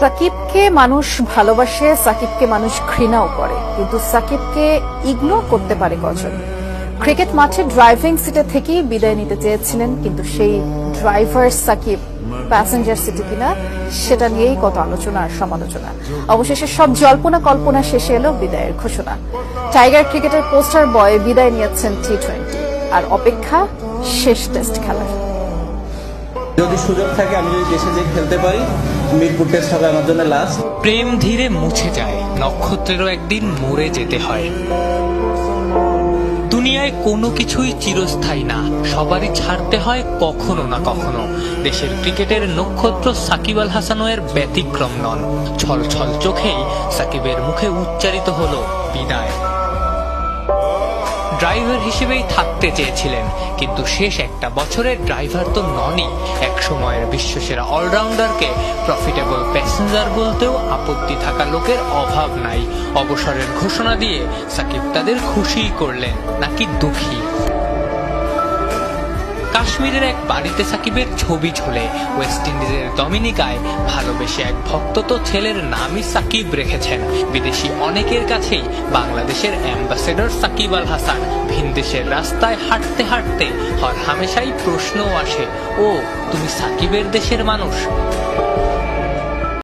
সাকিবকে মানুষ ভালোবাসে, সাকিবকে মানুষ ঘৃণাও করে। কিন্তু সাকিবকে ইগনোর করতে পারে কজন? ক্রিকেট মাঠে ড্রাইভিং সিটে থেকেই বিদায় নিতে চেয়েছিলেন, কিন্তু সেই ড্রাইভার সাকিব প্যাসেঞ্জার সিটে কিনা, সেটা নিয়েই কত আলোচনা আর সমালোচনা। অবশেষে সব জল্পনা কল্পনা শেষে এলো বিদায়ের ঘোষণা। টাইগার ক্রিকেটের পোস্টার বয় বিদায় নিয়েছেন টি টোয়েন্টি আর অপেক্ষা শেষ টেস্ট খেলার। যদি সুযোগ থাকে, আমি যদি দেশে যে খেলতে পারি, মিরপুর টেস্ট হবে আমার জন্য লাস্ট প্রেম ধীরে মুছে যায়, নক্ষত্রেরও একদিন মরে যেতে হয়। দুনিয়ায় কোনো কিছুই চিরস্থায়ী না, সবারই ছাড়তে হয় কখনো না কখনো। দেশের ক্রিকেটের নক্ষত্র সাকিব আল হাসানও এর ব্যতিক্রম নন। ছল ছল চোখেই সাকিবের মুখে উচ্চারিত হলো বিদায়। ড্রাইভার হিসেবেই থাকতে চেয়েছিলেন। কিন্তু শেষ একটা বছরের ড্রাইভার তো ননই। এক সময়ের বিশ্বসেরা অলরাউন্ডারকে প্রফিটেবল প্যাসেঞ্জার বলতেও আপত্তি থাকা লোকের অভাব নাই। অবসরের ঘোষণা দিয়ে সাকিব তাদের খুশিই করলেন, নাকি দুঃখী? কাশ্মীরের এক বাড়িতে সাকিবের ছবি ঝোলে। ওয়েস্ট ইন্ডিজের ডমিনিকায় ভালোবেসে এক ভক্ত তো ছেলের নামই সাকিব রেখেছেন। বিদেশি অনেকের কাছেই বাংলাদেশের অ্যাম্বাসেডর সাকিব আল হাসান ভিনদেশের রাস্তায় হাঁটতে হাঁটতে হর হামেশাই প্রশ্নও আসে, ও, তুমি সাকিবের দেশের মানুষ?